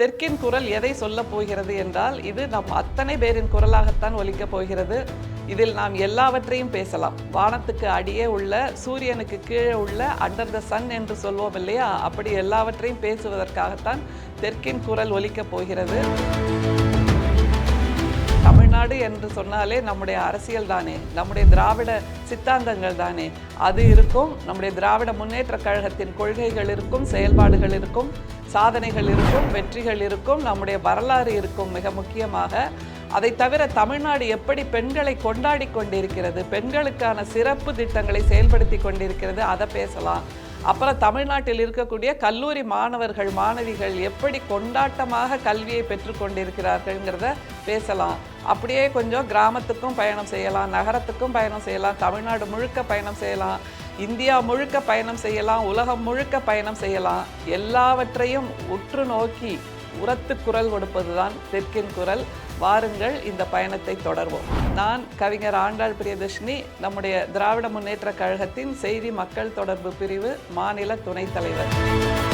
தெற்கின் குரல் எதை சொல்லப் போகிறது என்றால் இது நம் அத்தனை பேரின் குரலாகத்தான் ஒலிக்கப் போகிறது. இதில் நாம் எல்லாவற்றையும் பேசலாம். வானத்துக்கு அடியே உள்ள சூரியனுக்கு கீழே உள்ள அண்டர் த சன் என்று சொல்வோம் இல்லையா? அப்படி எல்லாவற்றையும் பேசுவதற்காகத்தான் தெற்கின் குரல் ஒலிக்கப் போகிறது. தமிழ்நாடு என்று சொன்னாலே நம்முடைய அரசியல் தானே நம்முடைய திராவிட சித்தாந்தங்கள் தானே. அது இருக்கும் நம்முடைய திராவிட முன்னேற்ற கழகத்தின் கொள்கைகள் இருக்கும் செயல்பாடுகள் இருக்கும் சாதனைகள் இருக்கும் வெற்றிகள் இருக்கும் நம்முடைய வரலாறு இருக்கும் மிக முக்கியமாக. அதை தவிர தமிழ்நாடு எப்படி பெண்களை கொண்டாடி கொண்டிருக்கிறது பெண்களுக்கான சிறப்பு திட்டங்களை செயல்படுத்தி கொண்டிருக்கிறது அதை பேசலாம். அப்புறம் தமிழ்நாட்டில் இருக்கக்கூடிய கல்லூரி மாணவர்கள் மாணவிகள் எப்படி கொண்டாட்டமாக கல்வியை பெற்றுக்கொண்டிருக்கிறார்கள்ங்கிறத பேசலாம். அப்படியே கொஞ்சம் கிராமத்துக்கும் பயணம் செய்யலாம் நகரத்துக்கும் பயணம் செய்யலாம் தமிழ்நாடு முழுக்க பயணம் செய்யலாம் இந்தியா முழுக்க பயணம் செய்யலாம் உலகம் முழுக்க பயணம் செய்யலாம். எல்லாவற்றையும் உற்று நோக்கி உரத்து குரல் கொடுப்பதுதான் தெற்கின் குரல். வாருங்கள் இந்த பயணத்தை தொடர்வோம். நான் கவிஞர் ஆண்டாள் பிரியதர்ஷினி. நம்முடைய திராவிட முன்னேற்ற கழகத்தின் செய்தி மக்கள் தொடர்பு பிரிவு மாநில துணைத் தலைவர்.